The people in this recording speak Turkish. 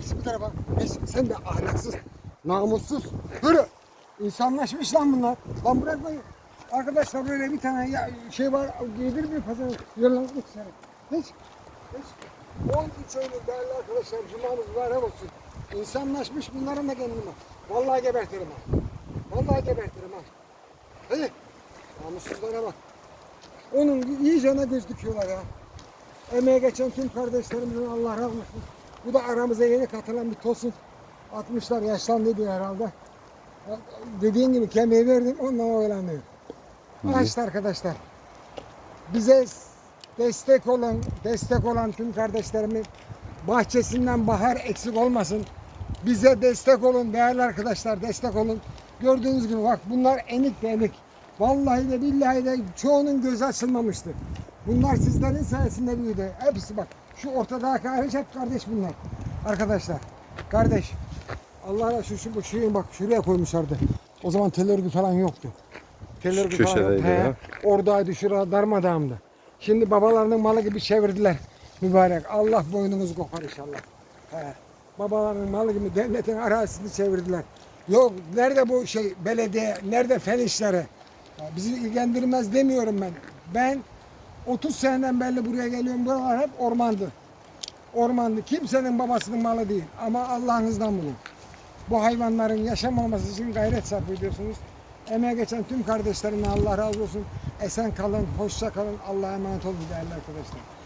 Geç bu tarafa. Geç. Sen de ahlaksız, namussuz. Yürü. İnsanlaşmış lan bunlar. Lan bırakmayın. Arkadaşlar böyle bir tane ya, şey var. Giydir bir pazar. Yürü lan git sen. Geç. Geç. 13 Eylül değerli arkadaşlar. Cumamız mübarek olsun. İnsanlaşmış bunların da kendine. Vallahi gebertirim ha. Vallahi gebertirim ha. Hadi. Namussuzlara bak. Onun iyicene göz dikiyorlar ya. Emeğe geçen tüm kardeşlerimizin Allah razı olsun. Bu da aramıza yeni katılan bir tosun. 60'lar yaşlandı diyor herhalde. Dediğin gibi kemiği verdim ondan oynamıyor. Açtı arkadaşlar. Bize destek olan, destek olan tüm kardeşlerimin bahçesinden bahar eksik olmasın. Bize destek olun değerli arkadaşlar destek olun. Gördüğünüz gibi bak bunlar enik de enik. Vallahi de billahi de çoğunun gözü açılmamıştı. Bunlar sizlerin sayesinde büyüdü. Hepsi bak. Şu ortadaki hariç hep kardeş bunlar. Arkadaşlar. Kardeş. Allah razı şu, şu, şu bak şuraya koymuşlardı. O zaman tel örgü falan yoktu. Tel Şu örgü falan yoktu. ya. Oradaydı şurada darmadağımdı. Şimdi babalarının malı gibi çevirdiler. Mübarek. Allah boynumuzu kopar inşallah. He. Babalarının malı gibi devletin arazisini çevirdiler. Yok nerede bu şey belediye, nerede fen işleri? Bizi ilgilendirmez demiyorum ben. Ben 30 seneden beri buraya geliyorum. Buralar hep ormandı. Ormandı. Kimsenin babasının malı değil. Ama Allah'ınızdan bulun. Bu hayvanların yaşamaması için gayret sarf ediyorsunuz. Emeğe geçen tüm kardeşlerime Allah razı olsun. Esen kalın, hoşça kalın. Allah'a emanet olun değerli arkadaşlar.